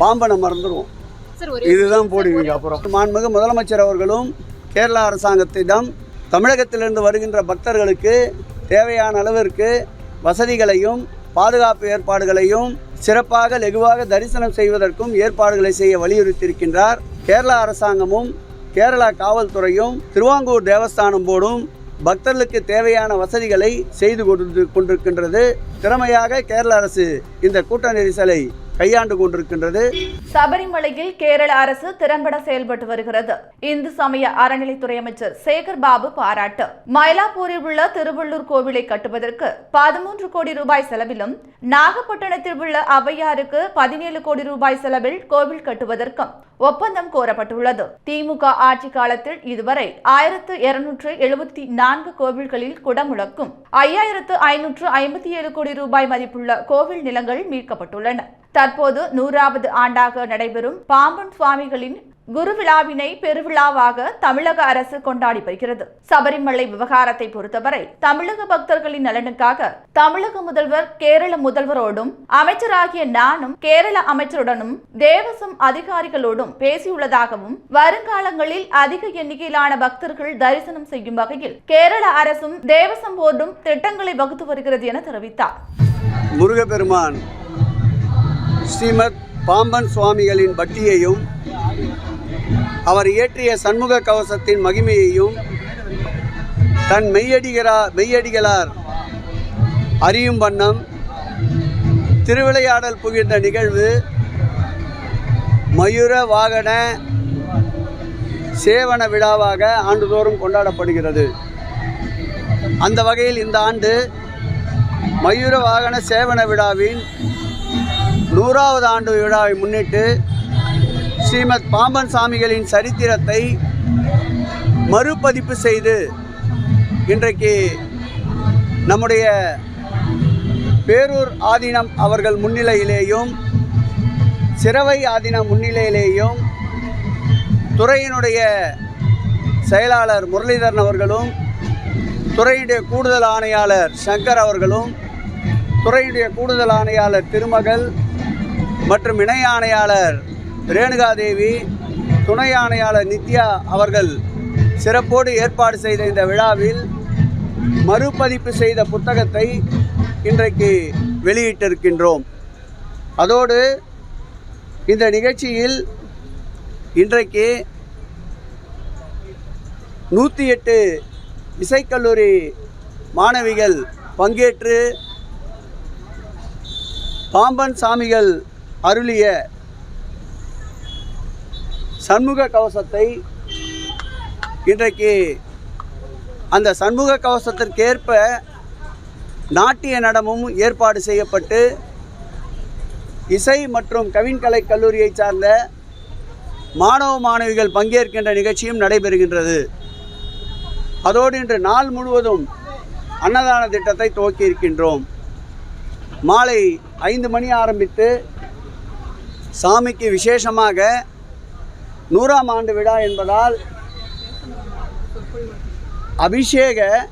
பாம்பனை மறந்துடுவோம். இதுதான் போடுவீங்க அப்புறம் மாண்புமிகு முதலமைச்சர் அவர்களும் கேரளா அரசாங்கத்திடம் தமிழகத்திலிருந்து வருகின்ற பக்தர்களுக்கு தேவையான அளவிற்கு வசதிகளையும் பாதுகாப்பு ஏற்பாடுகளையும் சிறப்பாக லெகுவாக தரிசனம் செய்வதற்கும் ஏற்பாடுகளை செய்ய வலியுறுத்தியிருக்கின்றார். கேரளா அரசாங்கமும் கேரளா காவல்துறையும் திருவாங்கூர் தேவஸ்தானம் போர்டும் பக்தர்களுக்கு தேவையான வசதிகளை செய்து கொடுத்து கொண்டிருக்கின்றது. திறமையாக கேரள அரசு இந்த கூட்ட நெரிசலை கையாண்டு கொண்டிருக்கின்றது. சபரிமலையில் கேரள அரசு திறம்பட செயல்பட்டு வருகிறது. இந்து சமய அறநிலைத்துறை அமைச்சர் சேகர் பாபு பாராட்டு. மயிலாப்பூரில் உள்ள திருவள்ளூர் கோவிலை கட்டுவதற்கு பதிமூன்று கோடி ரூபாய் செலவிலும் நாகப்பட்டினத்தில் உள்ள அவையாருக்கு பதினேழு கோடி ரூபாய் செலவில் கோவில் கட்டுவதற்கும் ஒப்பந்தம் கோரப்பட்டுள்ளது. திமுக ஆட்சி காலத்தில் இதுவரை ஆயிரத்து இருநூற்று எழுபத்தி நான்கு கோவில்களில் குடமுழக்கும் ஐயாயிரத்து ஐநூற்று ஐம்பத்தி ஏழு கோடி ரூபாய் மதிப்புள்ள கோவில் நிலங்கள் மீட்கப்பட்டுள்ளன. தற்போது நூறாவது ஆண்டாக நடைபெறும் பாம்பன் சுவாமிகளின் குருவிழாவினை பெருவிழாவாக தமிழக அரசு கொண்டாடி வருகிறது. சபரிமலை விவகாரத்தை பொறுத்தவரை தமிழக பக்தர்களின் நலனுக்காக தமிழக முதல்வர் கேரள முதல்வரோடும் அமைச்சராகிய நானும் கேரள அமைச்சருடனும் தேவசம் அதிகாரிகளோடும் பேசியுள்ளதாகவும் வருங்காலங்களில் அதிக எண்ணிக்கையிலான பக்தர்கள் தரிசனம் செய்யும் வகையில் கேரள அரசும் தேவசம் போர்டும் திட்டங்களை வகுத்து வருகிறது என தெரிவித்தார். முருகப்பெருமான் ஸ்ரீமத் பாம்பன் சுவாமிகளின் பக்தியையும் அவர் இயற்றிய சண்முக கவசத்தின் மகிமையையும் தன் மெய்யடிகளா மெய்யடிகளார் அறியும் வண்ணம் திருவிளையாடல் புகின்ற நிகழ்வு மயூர வாகன சேவன விழாவாக ஆண்டுதோறும் கொண்டாடப்படுகிறது. அந்த வகையில் இந்த ஆண்டு மயூர வாகன சேவன விழாவின் நூறாவது ஆண்டு விழாவை முன்னிட்டு ஸ்ரீமத் பாம்பன் சாமிகளின் சரித்திரத்தை மறுபதிப்பு செய்து இன்றைக்கு நம்முடைய பேரூர் ஆதீனம் அவர்கள் முன்னிலையிலேயும் சிறவை ஆதீனம் முன்னிலையிலேயும் துறையினுடைய செயலாளர் முரளிதரன் அவர்களும் துறையுடைய கூடுதல் ஆணையாளர் சங்கர் அவர்களும் துறையுடைய கூடுதல் ஆணையாளர் திருமகள் மற்றும் இணை ஆணையாளர் ரேணுகாதேவி துணை ஆணையாளர் நித்யா அவர்கள் சிறப்போடு ஏற்பாடு செய்த இந்த விழாவில் மறுபதிப்பு செய்த புத்தகத்தை இன்றைக்கு வெளியிட்டிருக்கின்றோம். அதோடு இந்த நிகழ்ச்சியில் இன்றைக்கு நூற்றி எட்டு இசைக்கல்லூரி மாணவிகள் பங்கேற்று பாம்பன் சாமிகள் அருளிய சண்முக கவசத்தை இன்றைக்கு அந்த சண்முக கவசத்திற்கேற்ப நாட்டிய நடனமும் ஏற்பாடு செய்யப்பட்டு இசை மற்றும் கவின்கலை கல்லூரியை சார்ந்த மாணவ மாணவிகள் பங்கேற்கின்ற நிகழ்ச்சியும் நடைபெறுகின்றது. அதோடு இன்று நாள் முழுவதும் அன்னதான திட்டத்தை துவக்கி இருக்கின்றோம் மாலை ஐந்து மணி ஆரம்பித்து சாமிக்கு விசேஷமாக நூறாம் ஆண்டு விழா என்பதால் அபிஷேக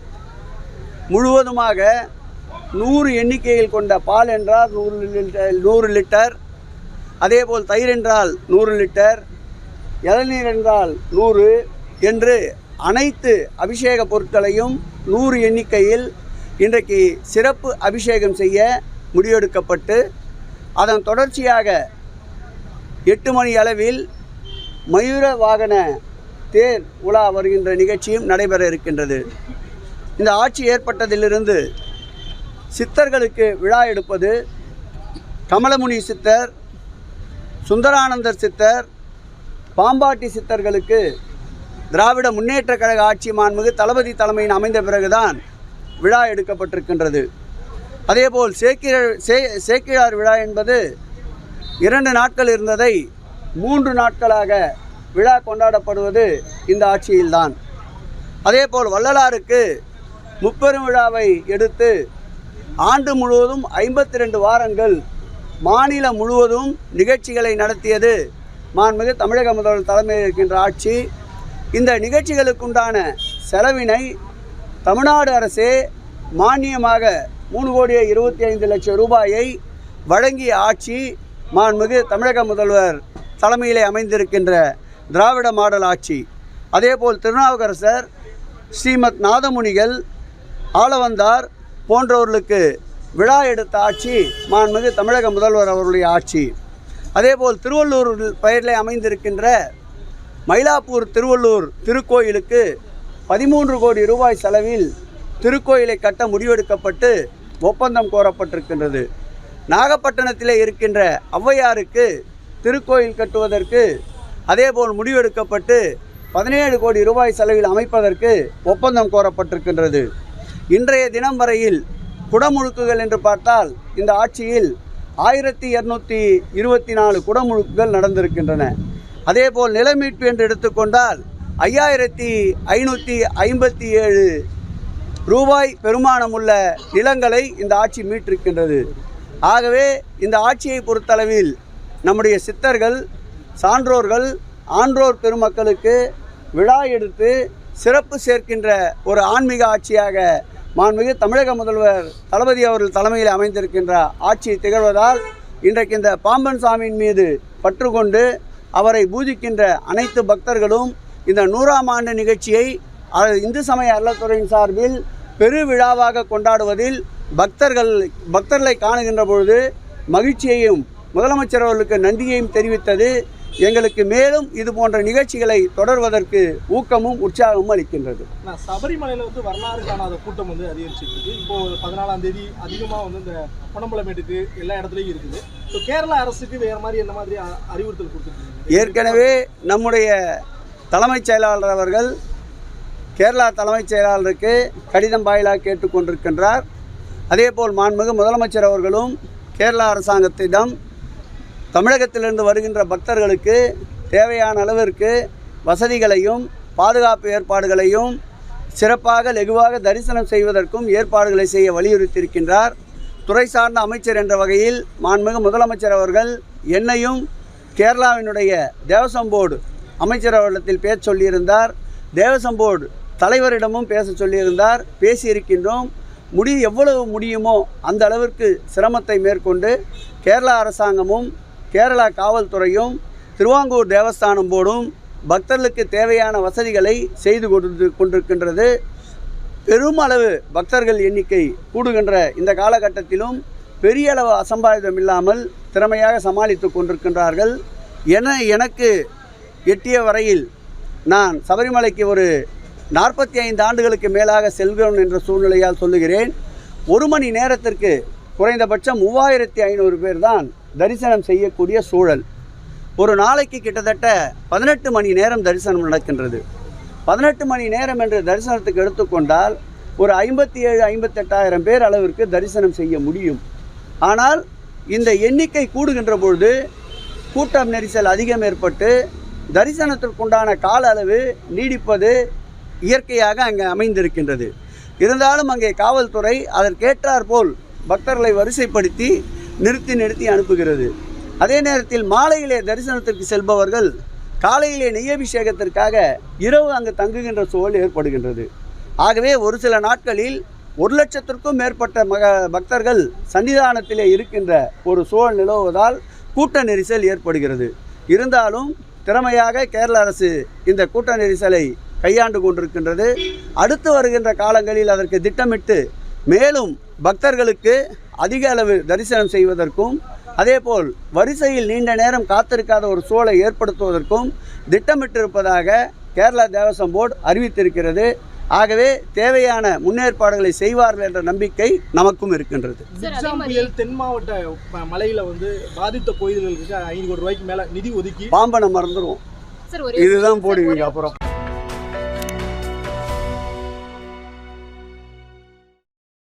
முழுவதுமாக நூறு எண்ணிக்கையில் கொண்ட பால் என்றால் நூறு லிட்டர் நூறு லிட்டர். அதேபோல் தயிர் என்றால் நூறு லிட்டர் இளநீர் என்றால் நூறு என்று அனைத்து அபிஷேக பொருட்களையும் நூறு எண்ணிக்கையில் இன்றைக்கு சிறப்பு அபிஷேகம் செய்ய முடிவெடுக்கப்பட்டு அதன் தொடர்ச்சியாக எட்டு மணி அளவில் மயூர வாகன தேர் உலா வருகின்ற நிகழ்ச்சியும் நடைபெற இருக்கின்றது. இந்த ஆட்சி ஏற்பட்டதிலிருந்து சித்தர்களுக்கு விழா எடுப்பது கமலமுனி சித்தர் சுந்தரானந்தர் சித்தர் பாம்பாட்டி சித்தர்களுக்கு திராவிட முன்னேற்ற கழக ஆட்சி மாண்புமிகு தளபதி தலைமையின் அமைந்த பிறகுதான் விழா எடுக்கப்பட்டிருக்கின்றது. அதேபோல் சேக்கிழ சே சேக்கிழார் விழா என்பது இரண்டு நாட்கள் இருந்ததை மூன்று நாட்களாக விழா கொண்டாடப்படுவது இந்த ஆட்சியில்தான். அதேபோல் வள்ளலாருக்கு முப்பெரும் விழாவை எடுத்து ஆண்டு முழுவதும் ஐம்பத்தி ரெண்டு வாரங்கள் மாநிலம் முழுவதும் நிகழ்ச்சிகளை நடத்தியது மாண்புமிகு தமிழக முதல்வர் தலைமையில் இருக்கின்ற ஆட்சி. இந்த நிகழ்ச்சிகளுக்குண்டான செலவினை தமிழ்நாடு அரசே மானியமாக மூணு கோடியே இருபத்தி ஐந்து லட்சம் ரூபாயை வழங்கிய ஆட்சி மாண்புமிகு தமிழக முதல்வர் தலைமையிலே அமைந்திருக்கின்ற திராவிட மாடல் ஆட்சி. அதேபோல் திருநாவுக்கரசர் ஸ்ரீமத் நாதமுனிகள் ஆளவந்தார் போன்றவர்களுக்கு விழா எடுத்த ஆட்சி மாண்புமிகு தமிழக முதல்வர் அவருடைய ஆட்சி. அதேபோல் திருவள்ளூர் பெயரிலே அமைந்திருக்கின்ற மயிலாப்பூர் திருவள்ளூர் திருக்கோயிலுக்கு பதிமூன்று கோடி ரூபாய் செலவில் திருக்கோயிலை கட்ட முடிவெடுக்கப்பட்டு ஒப்பந்தம் கோரப்பட்டிருக்கின்றது. நாகப்பட்டினத்திலே இருக்கின்ற ஔவையாருக்கு திருக்கோயில் கட்டுவதற்கு அதேபோல் முடிவெடுக்கப்பட்டு பதினேழு கோடி ரூபாய் செலவில் அமைப்பதற்கு ஒப்பந்தம் கோரப்பட்டிருக்கின்றது. இன்றைய தினம் வரையில் குடமுழுக்குகள் என்று பார்த்தால் இந்த ஆட்சியில் ஆயிரத்தி இரநூத்தி இருபத்தி நாலு குடமுழுக்குகள் நடந்திருக்கின்றன. அதேபோல் நிலமீட்பு என்று எடுத்துக்கொண்டால் ஐயாயிரத்தி ஐநூற்றி ஐம்பத்தி ஏழு ரூபாய் பெருமானமுள்ள நிலங்களை இந்த ஆட்சி மீட்டிருக்கின்றது. ஆகவே இந்த ஆட்சியை பொறுத்தளவில் நம்முடைய சித்தர்கள் சான்றோர்கள் ஆன்றோர் பெருமக்களுக்கு விழா எடுத்து சிறப்பு சேர்க்கின்ற ஒரு ஆன்மீக ஆட்சியாக மாண்புமிகு தமிழக முதல்வர் தளபதி அவர்கள் தலைமையில் அமைந்திருக்கின்ற ஆட்சி திகழ்வதால் இன்றைக்கு இந்த பாம்பன் சாமியின் மீது பற்று கொண்டு அவரை பூஜிக்கின்ற அனைத்து பக்தர்களும் இந்த நூறாம் ஆண்டு நிகழ்ச்சியை இந்து சமய அறத்துறையின் சார்பில் பெருவிழாவாக கொண்டாடுவதில் பக்தர்கள் பக்தர்களை காணுகின்ற பொழுது மகிழ்ச்சியையும் முதலமைச்சர் அவர்களுக்கு நன்றியையும் தெரிவித்தது. எங்களுக்கு மேலும் இது போன்ற நிகழ்ச்சிகளை தொடர்வதற்கு ஊக்கமும் உற்சாகமும் அளிக்கின்றது. சபரிமலையில வந்து வரலாறு காணாத கூட்டம் வந்து அதிகரிச்சிட்டு இருக்கு இப்போ பதினாலாம் தேதி அதிகமா வந்து இந்த பொன்னம்பலமேட்டுக்கு எல்லா இடத்துலயும் இருக்குது. ஸோ கேரளா அரசுக்கு வேற மாதிரி என்ன மாதிரி அறிவுறுத்தல் கொடுத்துருக்கீங்க? ஏற்கனவே நம்முடைய தலைமைச் செயலாளர் அவர்கள் கேரளா தலைமைச் செயலாளருக்கு கடிதம் வாயிலாக கேட்டுக்கொண்டிருக்கின்றார். அதேபோல் மாண்புமிகு முதலமைச்சர் அவர்களும் கேரளா அரசாங்கத்திடம் தமிழகத்திலிருந்து வருகின்ற பக்தர்களுக்கு தேவையான அளவிற்கு வசதிகளையும் பாதுகாப்பு ஏற்பாடுகளையும் சிறப்பாக லெகுவாக தரிசனம் செய்வதற்கும் ஏற்பாடுகளை செய்ய வலியுறுத்தியிருக்கின்றார். துறை சார்ந்த அமைச்சர் என்ற வகையில் மாண்புமிகு முதலமைச்சர் அவர்கள் என்னையும் கேரளாவினுடைய தேவசம் போர்டு அமைச்சர் அவர்களிடத்தில் பேச சொல்லியிருந்தார். தேவசம் போர்டு தலைவரிடமும் பேச சொல்லியிருந்தார். பேசியிருக்கின்றோம். முடி எவ்வளவு முடியுமோ அந்த அளவிற்கு சிரமத்தை மேற்கொண்டு கேரளா அரசாங்கமும் கேரளா காவல்துறையும் திருவாங்கூர் தேவஸ்தானம் போர்டும் பக்தர்களுக்கு தேவையான வசதிகளை செய்து கொடுத்து கொண்டிருக்கின்றது. பெருமளவு பக்தர்கள் எண்ணிக்கை கூடுகின்ற இந்த காலகட்டத்திலும் பெரிய அளவு அசம்பாவிதம் இல்லாமல் திறமையாக சமாளித்து கொண்டிருக்கின்றார்கள். என எனக்கு எட்டிய வரையில் நான் சபரிமலைக்கு ஒரு நாற்பத்தி ஐந்து ஆண்டுகளுக்கு மேலாக செல்கிறோம் என்ற சூழ்நிலையால் சொல்லுகிறேன். ஒரு மணி நேரத்திற்கு குறைந்தபட்சம் மூவாயிரத்தி ஐநூறு பேர் தான் தரிசனம் செய்யக்கூடிய சூழல். ஒரு நாளைக்கு கிட்டத்தட்ட பதினெட்டு மணி நேரம் தரிசனம் நடக்கின்றது. பதினெட்டு மணி நேரம் என்று தரிசனத்துக்கு எடுத்துக்கொண்டால் ஒரு ஐம்பத்தி ஏழு ஐம்பத்தெட்டாயிரம் பேர் அளவிற்கு தரிசனம் செய்ய முடியும். ஆனால் இந்த எண்ணிக்கை கூடுகின்ற பொழுது கூட்டம் நெரிசல் அதிகம் ஏற்பட்டு தரிசனத்திற்குண்டான கால அளவு நீடிப்பது இயற்கையாக அங்கே அமைந்திருக்கின்றது. இருந்தாலும் அங்கே காவல்துறை அதற்கேற்றாற்போல் பக்தர்களை வரிசைப்படுத்தி நிறுத்தி நிறுத்தி அனுப்புகிறது. அதே நேரத்தில் மாலையிலே தரிசனத்திற்கு செல்பவர்கள் காலையிலே நெய்யபிஷேகத்திற்காக இரவு அங்கு தங்குகின்ற சூழல் ஏற்படுகின்றது. ஆகவே ஒரு சில நாட்களில் ஒரு லட்சத்திற்கும் மேற்பட்ட மக பக்தர்கள் சன்னிதானத்திலே இருக்கின்ற ஒரு சூழல் நிலவுவதால் கூட்ட நெரிசல் ஏற்படுகிறது. இருந்தாலும் திறமையாக கேரள அரசு இந்த கூட்ட நெரிசலை கையாண்டு கொண்டிருக்கின்றது. அடுத்து வருகின்ற காலங்களில் அதற்கு திட்டமிட்டு மேலும் பக்தர்களுக்கு அதிக அளவு தரிசனம் செய்வதற்கும் அதேபோல் வரிசையில் நீண்ட நேரம் காத்திருக்காத ஒரு சூழலை ஏற்படுத்துவதற்கும் திட்டமிட்டிருப்பதாக கேரளா தேவசம் போர்டு அறிவித்திருக்கிறது. ஆகவே தேவையான முன்னேற்பாடுகளை செய்வார்கள் என்ற நம்பிக்கை நமக்கும் இருக்கின்றது. புயல் தென் மாவட்ட மலையில வந்து பாதித்த கோயில்களுக்கு ஐந்து கோடி ரூபாய்க்கு மேல நிதி ஒதுக்கி பாம்பனை மறந்துடுவோம் சார் ஒரே இதுதான் போடுவீங்க அப்புறம்.